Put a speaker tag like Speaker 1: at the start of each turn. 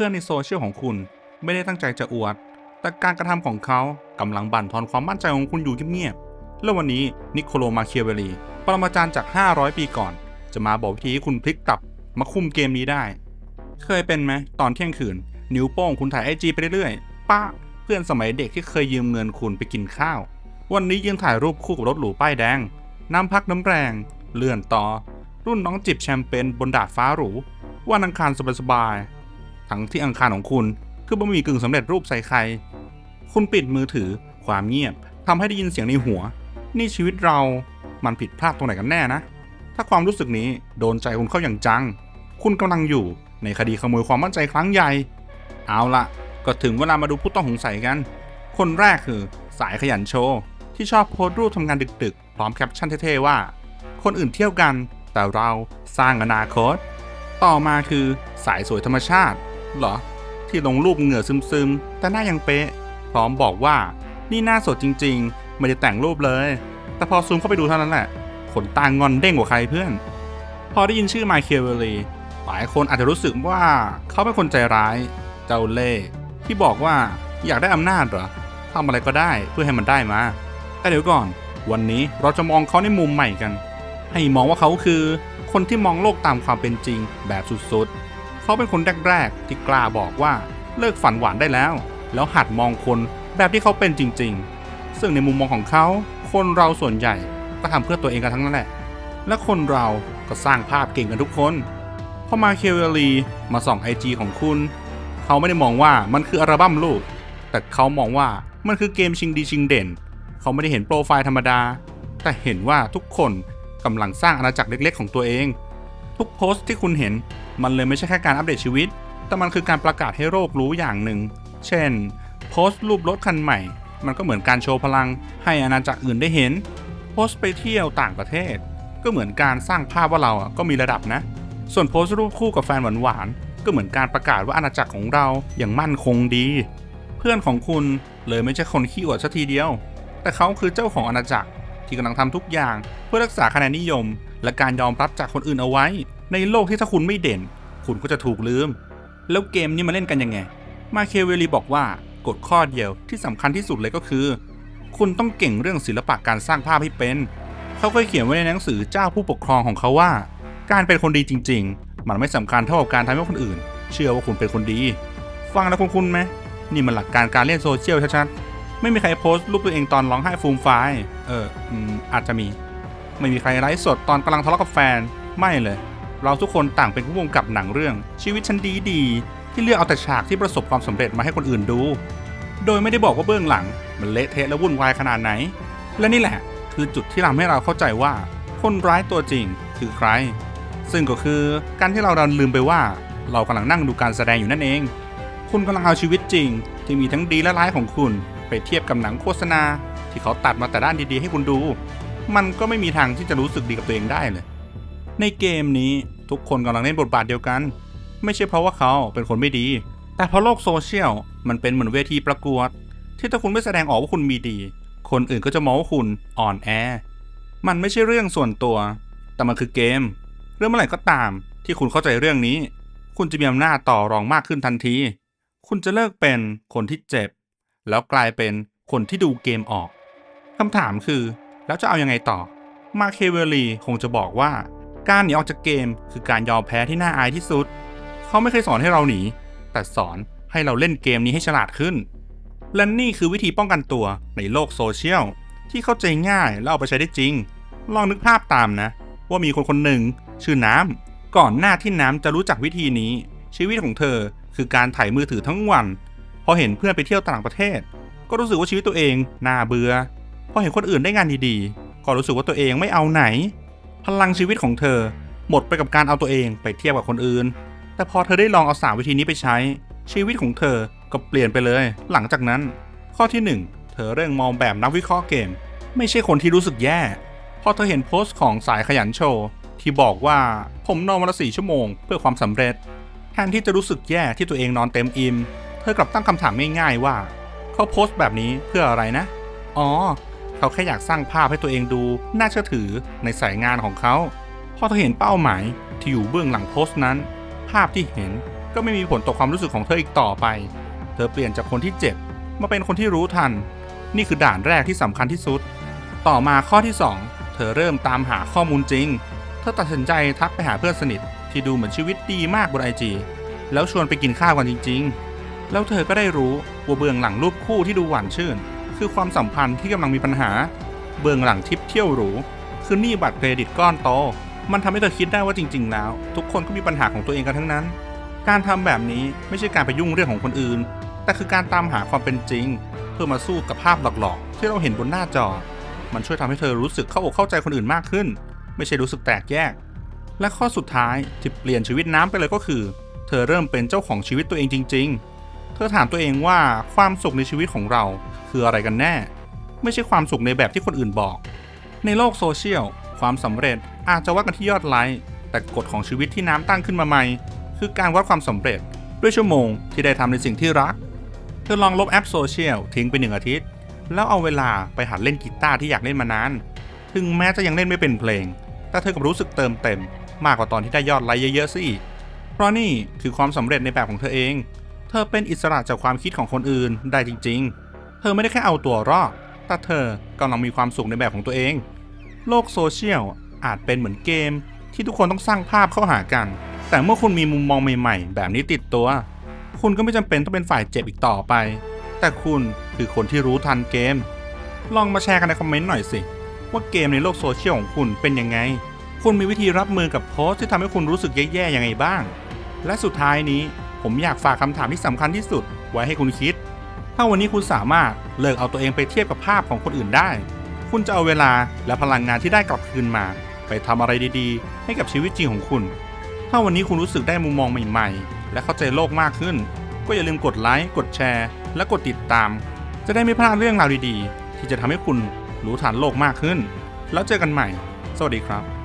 Speaker 1: พื่อนในโซเชียลของคุณไม่ได้ตั้งใจจะอวด แต่การกระทำของเขากำลังบั่นทอนความมั่นใจของคุณอยู่เงียบๆแล้ววันนี้นิโคโลมาเคียเวลีปรมาจารย์จาก 500 ปีก่อน จะมาบอกวิธีให้คุณพลิกกลับมาคุมเกมนี้ได้ เคยเป็นไหมตอนเที่ยงคืน นิ้วโป้งคุณถ่ายไอจีไปเรื่อยๆป้าเพื่อนสมัยเด็กที่เคยยืมเงินคุณไปกินข้าว วันนี้ยืนถ่ายรูปคู่กับรถหรูป้ายแดง น้ำพักน้ำแรง เลื่อนต่อ รุ่นน้องจิบแชมเปญบนดาดฟ้าหรู วันอังคารสบายๆ ทั้งที่อังคารของคุณ คือบะหมี่กึ่งสำเร็จรูปใส่ไข่คุณปิดมือถือ ความเงียบทำให้ได้ยินเสียงในหัว นี่ชีวิตเรา มันผิดพลาดตรงไหนกันแน่นะ ถ้าความรู้สึกนี้โดนใจคุณเข้าอย่างจัง คุณกำลังอยู่ในคดีขโมยความมั่นใจครั้งใหญ่ เอาละก็ถึงเวลามาดูผู้ต้องสงสัยกัน คนแรกคือสายขยันโชว์ที่ชอบโพสรูปทำงานดึกๆ พร้อมแคปชั่นเท่ๆว่า คนอื่นเที่ยวกัน แต่เราสร้างอนาคต ต่อมาคือสายสวยธรรมชาติ หรอ ที่ลงรูปเหงื่อซึมๆ แต่หน้ายังเป๊ะ พร้อมบอกว่านี่หน้าสดจริงๆ ไม่ได้แต่งรูปเลย แต่พอซูมเข้าไปดูเท่านั้นแหละ ขนตางอนเด้งกว่าใครเพื่อน พอได้ยินชื่อไมเคิลเวลีหลายคนอาจจะรู้สึกว่าเขาเป็นคนใจร้าย เจ้าเล่ห์ที่บอกว่าอยากได้อำนาจเหรอทำอะไรก็ได้เพื่อให้มันได้มา แต่เดี๋ยวก่อน วันนี้เราจะมองเขาในมุมใหม่กัน ให้มองว่าเขาคือคนที่มองโลกตามความเป็นจริงแบบสุดๆ เขาเป็นคนแรกๆ ที่กล้าบอกว่าเลิกฝันหวานได้แล้ว แล้วหัดมองคนแบบที่เขาเป็นจริง ๆ ซึ่งในมุมมองของเขา คนเราส่วนใหญ่ก็ทำเพื่อตัวเองกันทั้งนั้นแหละ และคนเราก็สร้างภาพเก่งกันทุกคนพอมาเคเวลีมาส่องไอจีของคุณ เขาไม่ได้มองว่ามันคืออัลบั้มรูปแต่เขามองว่ามันคือเกมชิงดีชิงเด่น เขาไม่ได้เห็นโปรไฟล์ธรรมดา แต่เห็นว่าทุกคนกำลังสร้างอาณาจักรเล็กๆ ของตัวเอง ทุกโพสต์ที่คุณเห็น มันเลยไม่ใช่แค่การอัปเดตชีวิต แต่มันคือการประกาศให้โลกรู้อย่างหนึ่ง เช่น โพสต์รูปรถคันใหม่ มันก็เหมือนการโชว์พลัง ให้อาณาจักรอื่นได้เห็น โพสต์ไปเที่ยวต่างประเทศ ก็เหมือนการสร้างภาพว่าเราอะก็มีระดับนะ ส่วนโพสต์รูปคู่กับแฟนหวานๆ ก็เหมือนการประกาศว่าอาณาจักรของเราอย่างมั่นคงดี เพื่อนของคุณเลยไม่ใช่คนขี้อวดสัทีเดียว แต่เขาคือเจ้าของอาณาจักรที่กำลังทำทุกอย่างเพื่อรักษาคะแนนนิยม และการยอมรับจากคนอื่นเอาไว้ ในโลกที่ถ้าคุณไม่เด่น คุณก็จะถูกลืม แล้วเกมนี้มาเล่นกันยังไง มาเคเวลีบอกว่ากฎข้อเดียวที่สำคัญที่สุดเลยก็คือ คุณต้องเก่งเรื่องศิลปะการสร้างภาพให้เป็น เขาเคยเขียนไว้ในหนังสือเจ้าผู้ปกครองของเขาว่า การเป็นคนดีจริง ๆ มันไม่สำคัญเท่ากับการทำให้คนอื่น เชื่อว่าคุณเป็นคนดี ฟังแล้วคุณคุณไหมนี่มันหลักการการเล่นโซเชียลชัดๆไม่มีใครโพสต์รูปตัวเองตอนร้องไห้ฟูมไฟายเอออืมอาจจะมี ไม่มีใครไลฟ์สดตอนกำลังทะเลาะกับแฟนไม่เลย เราทุกคนต่างเป็นผู้กำกับหนังเรื่อง ชีวิตฉันดีดีๆที่เลือกเอาแต่ฉากที่ประสบความสำเร็จมาให้คนอื่นดู โดยไม่ได้บอกว่าเบื้องหลัง มันเละเทะและวุ่นวายขนาดไหน และนี่แหละ คือจุดที่ทำให้เราเข้าใจว่า คนร้ายตัวจริงคือใคร ซึ่งก็คือการที่เราดันลืมไปว่า เรากำลังนั่งดูการแสดงอยู่นั่นเอง คุณกำลังเอาชีวิตจริง ที่มีทั้งดีและร้ายของคุณ ไปเทียบกับหนังโฆษณา ที่เขาตัดมาแต่ด้านดีๆ ให้คุณดู มันก็ไม่มีทางที่จะรู้สึกดีกับตัวเองได้เลย ในเกมนี้ทุกคนกำลังเล่นบทบาทเดียวกัน ไม่ใช่เพราะว่าเขาเป็นคนไม่ดี แต่เพราะโลกโซเชียลมันเป็นเหมือนเวทีประกวด ที่ถ้าคุณไม่แสดงออกว่าคุณมีดี คนอื่นก็จะมองว่าคุณอ่อนแอ มันไม่ใช่เรื่องส่วนตัว แต่มันคือเกม เรื่องเมื่อไหร่ก็ตาม ที่คุณเข้าใจเรื่องนี้ คุณจะมีอำนาจต่อรองมากขึ้นทันที คุณจะเลิกเป็นคนที่เจ็บ แล้วกลายเป็นคนที่ดูเกมออกคำถามคือ แล้วจะเอายังไงต่อ มาเคเวลีคงจะบอกว่า การหนีออกจากเกมคือการยอมแพ้ที่น่าอายที่สุด เขาไม่เคยสอนให้เราหนี แต่สอนให้เราเล่นเกมนี้ให้ฉลาดขึ้น และนี่คือวิธีป้องกันตัวในโลกโซเชียลที่เข้าใจง่ายและเอาไปใช้ได้จริง ลองนึกภาพตามนะ ว่ามีคนคนหนึ่ง ชื่อน้ำ ก่อนหน้าที่น้ำจะรู้จักวิธีนี้ ชีวิตของเธอคือการถ่ายมือถือทั้งวัน พอเห็นเพื่อนไปเที่ยวต่างประเทศ ก็รู้สึกว่าชีวิตตัวเองน่าเบื่อพอเห็นคนอื่นได้งานดีๆ ก็รู้สึกว่าตัวเองไม่เอาไหน พลังชีวิตของเธอหมดไปกับการเอาตัวเองไปเทียบกับคนอื่น แต่พอเธอได้ลองเอาสามวิธีนี้ไปใช้ ชีวิตของเธอก็เปลี่ยนไปเลย หลังจากนั้น ข้อที่หนึ่งเธอเริ่มมองแบบนักวิเคราะห์เกม ไม่ใช่คนที่รู้สึกแย่ พอเธอเห็นโพสต์ของสายขยันโชว์ ที่บอกว่าผมนอนวันละสี่ชั่วโมงเพื่อความสำเร็จ แทนที่จะรู้สึกแย่ที่ตัวเองนอนเต็มอิ่ม เธอกลับตั้งคำถามง่ายๆว่า เขาโพสต์แบบนี้เพื่ออะไรนะ อ๋อ เขาแค่อยากสร้างภาพให้ตัวเองดูน่าเชื่อถือในสายงานของเขา พอเธอเห็นเป้าหมายที่อยู่เบื้องหลังโพสต์นั้น ภาพที่เห็นก็ไม่มีผลต่อความรู้สึกของเธออีกต่อไป เธอเปลี่ยนจากคนที่เจ็บมาเป็นคนที่รู้ทัน นี่คือด่านแรกที่สำคัญที่สุด ต่อมาข้อที่ 2 เธอเริ่มตามหาข้อมูลจริง เธอตัดสินใจทักไปหาเพื่อนสนิทที่ดูเหมือนชีวิตดีมากบนไอจีแล้วชวนไปกินข้าวกันจริง ๆ แล้วเธอก็ได้รู้ว่าเบื้องหลังรูปคู่ที่ดูหวานชื่น คือความสัมพันธ์ที่กำลังมีปัญหา เบื้องหลังทริปเที่ยวหรู คือหนี้บัตรเครดิตก้อนโต มันทำให้เธอคิดได้ว่าจริง ๆ แล้ว ทุกคนก็มีปัญหาของตัวเองกันทั้งนั้น การทำแบบนี้ไม่ใช่การไปยุ่งเรื่องของคนอื่น แต่คือการตามหาความเป็นจริง เพื่อมาสู้กับภาพหลอกๆ ที่เราเห็นบนหน้าจอ มันช่วยทำให้เธอรู้สึกเข้าอกเข้าใจคนอื่นมากขึ้น ไม่ใช่รู้สึกแตกแยก และข้อสุดท้ายที่เปลี่ยนชีวิตน้ำไปเลยก็คือ เธอเริ่มเป็นเจ้าของชีวิตตัวเองจริง ๆ เธอถามตัวเองว่าความสุขในชีวิตของเรา คืออะไรกันแน่ ไม่ใช่ความสุขในแบบที่คนอื่นบอก ในโลกโซเชียล ความสำเร็จอาจจะวัดกันที่ยอดไลค์แต่กฎของชีวิตที่น้ำตั้งขึ้นมาใหม่ คือการวัดความสำเร็จด้วยชั่วโมงที่ได้ทำในสิ่งที่รัก เธอลองลบแอปโซเชียลทิ้งไปหนึ่งอาทิตย์ แล้วเอาเวลาไปหัดเล่นกีตาร์ที่อยากเล่นมานาน ถึงแม้จะยังเล่นไม่เป็นเพลง แต่เธอกับรู้สึกเติมเต็ม มากกว่าตอนที่ได้ยอดไลค์เยอะๆสิเพราะนี่คือความสำเร็จในแบบของเธอเอง เธอเป็นอิสระจากความคิดของคนอื่นได้จริง ๆ เธอไม่ได้แค่เอาตัวรอด แต่เธอกำลังมีความสุขในแบบของตัวเอง โลกโซเชียลอาจเป็นเหมือนเกม ที่ทุกคนต้องสร้างภาพเข้าหากัน แต่เมื่อคุณมีมุมมองใหม่ ๆ แบบนี้ติดตัว คุณก็ไม่จำเป็นต้องเป็นฝ่ายเจ็บอีกต่อไป แต่คุณคือคนที่รู้ทันเกม ลองมาแชร์กันในคอมเมนต์หน่อยสิ ว่าเกมในโลกโซเชียลของคุณเป็นยังไง คุณมีวิธีรับมือกับโพสต์ที่ทำให้คุณรู้สึกแย่ๆยังไงบ้าง และสุดท้ายนี้ผมอยากฝากคำถามที่สำคัญที่สุด ไว้ให้คุณคิด ถ้าวันนี้คุณสามารถเลิกเอาตัวเองไปเทียบกับภาพของคนอื่นได้ คุณจะเอาเวลาและพลังงานที่ได้กลับคืนมา ไปทำอะไรดีๆ ให้กับชีวิตจริงของคุณ ถ้าวันนี้คุณรู้สึกได้มุมมองใหม่ๆ และเข้าใจโลกมากขึ้น ก็อย่าลืมกดไลค์ กดแชร์ และกดติดตาม จะได้ไม่พลาดเรื่องราวดีๆ ที่จะทำให้คุณรู้ทันโลกมากขึ้น แล้วเจอกันใหม่ สวัสดีครับ